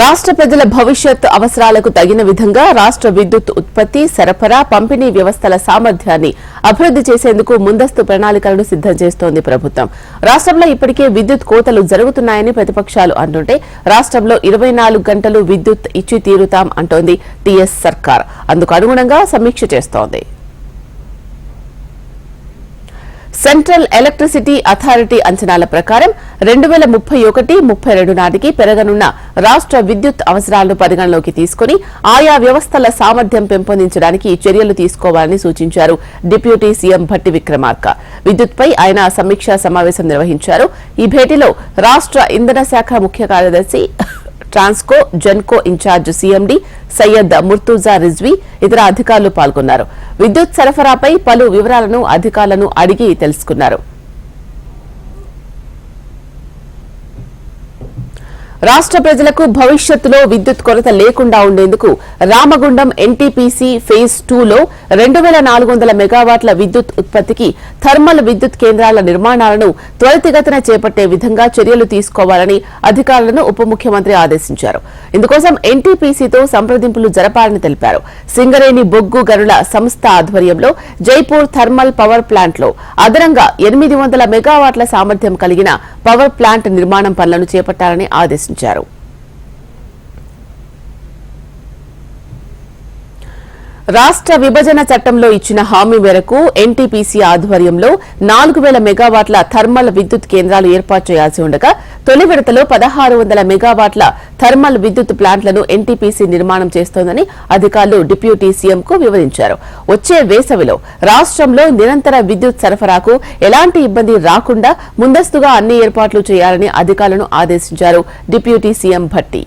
రాష్ట్ర ప్రజల భవిష్యత్ అవసరాలకు తగిన విధంగా రాష్ట్ర విద్యుత్ ఉత్పత్తి సరఫరా పంపిణీ వ్యవస్థల సామర్థ్యాన్ని అభివృద్ది చేసేందుకు ముందస్తు ప్రణాళికలను సిద్దం చేస్తోంది ప్రభుత్వం. రాష్ట్రంలో ఇప్పటికే విద్యుత్ కోతలు జరుగుతున్నాయని ప్రతిపక్షాలు అంటుంటే రాష్ట్రంలో ఇరవై గంటలు విద్యుత్ ఇచ్చి తీరుతాం అంటోంది టీఎస్ సర్కార్. అందుకు అనుగుణంగా సమీక్ష చేస్తోంది. సెంట్రల్ ఎలక్ట్రిసిటీ అథారిటీ అంచనాల ప్రకారం రెండు వేల ముప్పై ఒకటి ముప్పై రెండు నాటికి పెరగనున్న రాష్ట్ర విద్యుత్ అవసరాలను పరిగణలోకి తీసుకుని ఆయా వ్యవస్థల సామర్థ్యం పెంపొందించడానికి చర్యలు తీసుకోవాలని సూచించారు డిప్యూటీ సీఎం భట్టి విక్రమార్క. విద్యుత్పై ఆయన సమీక్షా సమావేశం నిర్వహించారు. ఈ భేటీలో రాష్ట్ర ఇంధన శాఖ ముఖ్య కార్యదర్శి Transco Genco in charge CMD Syed Murtuza Rizvi ఇతర అధికారులు పాల్గొన్నారు. విద్యుత్ సరఫరాపై పలు వివరాలను అధికారులను అడిగి తెలుసుకున్నారు. రాష్ట్ర ప్రజలకు భవిష్యత్తులో విద్యుత్ కొరత లేకుండా ఉండేందుకు రామగుండం ఎన్టీపీసీ ఫేజ్ టూలో రెండు వేల నాలుగు వందల మెగావాట్ల విద్యుత్ ఉత్పత్తికి థర్మల్ విద్యుత్ కేంద్రాల నిర్మాణాలను త్వరితగతిన చేపట్టే విధంగా చర్యలు తీసుకోవాలని అధికారులను ఉప ముఖ్యమంత్రి ఆదేశించారు. ఇందుకోసం ఎన్టీపీసీతో సంప్రదింపులు జరపాలని తెలిపారు. సింగరేణి బొగ్గు గనుల సంస్థ ఆధ్వర్యంలో జైపూర్ థర్మల్ పవర్ ప్లాంట్లో అదనంగా ఎనిమిది వందల మెగావాట్ల సామర్థ్యం కలిగిన పవర్ ప్లాంట్ నిర్మాణం పనులను చేపట్టాలని ఆదేశించారు. Jaru. రాష్ట్ర విభజన చట్టంలో ఇచ్చిన హామీ మేరకు ఎన్టీపీసీ ఆధ్వర్యంలో నాలుగు వేల మెగావాట్ల థర్మల్ విద్యుత్ కేంద్రాలు ఏర్పాటు చేయాల్సి ఉండగా తొలి విడతలో పదహారు వందల మెగావాట్ల థర్మల్ విద్యుత్ ప్లాంట్లను ఎన్టీపీసీ నిర్మాణం చేస్తోందని అధికారులు డిప్యూటీ సీఎంకు వివరించారు. వచ్చే వేసవిలో రాష్ట్రంలో నిరంతర విద్యుత్ సరఫరాకు ఎలాంటి ఇబ్బంది రాకుండా ముందస్తుగా అన్ని ఏర్పాట్లు చేయాలని అధికారులను ఆదేశించారు డిప్యూటీ సీఎం భట్టి.